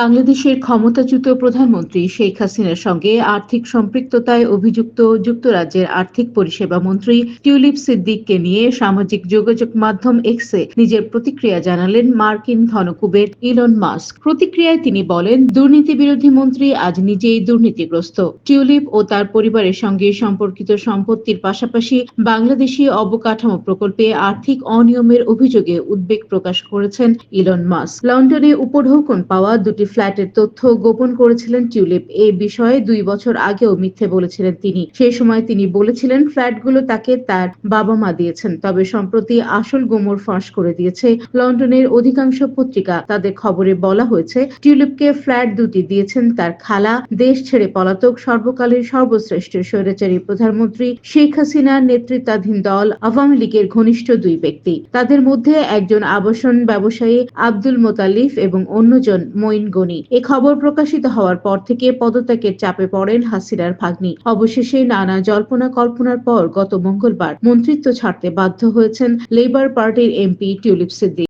বাংলাদেশের ক্ষমতাচ্যুত প্রধানমন্ত্রী শেখ হাসিনার সঙ্গে আর্থিক সম্পৃক্ততায় অভিযুক্ত যুক্তরাজ্যের আর্থিক পরিষেবা মন্ত্রী টিউলিপ সিদ্দিককে নিয়ে সামাজিক যোগাযোগ মাধ্যম এক্সে নিজের প্রতিক্রিয়া জানালেন মার্কিন ধনকুবের ইলন মাস্ক। প্রতিক্রিয়ায় তিনি বলেন দুর্নীতি বিরোধী মন্ত্রী আজ নিজেই দুর্নীতিগ্রস্ত। টিউলিপ ও তার পরিবারের সঙ্গে সম্পর্কিত সম্পত্তির পাশাপাশি বাংলাদেশি অবকাঠামো প্রকল্পে আর্থিক অনিয়মের অভিযোগে উদ্বেগ প্রকাশ করেছেন ইলন মাস্ক। লন্ডনে উপঢৌকন পাওয়া দুটি ফ্ল্যাটের তথ্য গোপন করেছিলেন টিউলিপ। এই বিষয়ে দুই বছর আগেও মিথ্যে বলেছিলেন তিনি। সেই সময় তিনি বলেছিলেন ফ্ল্যাটগুলো তাকে তার বাবা মা দিয়েছেন, তবে সম্প্রতি আসল গোমর ফাঁস করে দিয়েছে লন্ডনের অধিকাংশ পত্রিকা। তাদের খবরে বলা হয়েছে, টিউলিপকে ফ্ল্যাট দুটি দিয়েছেন তার খালা, দেশ ছেড়ে পলাতক সর্বকালের সর্বশ্রেষ্ঠ স্বৈরাচারী প্রধানমন্ত্রী শেখ হাসিনার নেতৃত্বাধীন দল আওয়ামী লীগের ঘনিষ্ঠ দুই ব্যক্তি। তাদের মধ্যে একজন আবাসন ব্যবসায়ী আব্দুল মোতালিফ এবং অন্যজন মঈন গনি এ খবর প্রকাশিত হওয়ার পর থেকে পদত্যাগের চাপে পড়েন হাসিনার ভাগ্নি। অবশেষে নানা জল্পনা কল্পনার পর গত মঙ্গলবার মন্ত্রিত্ব ছাড়তে বাধ্য হয়েছেন লেবার পার্টির এমপি টিউলিপ সিদ্দিক।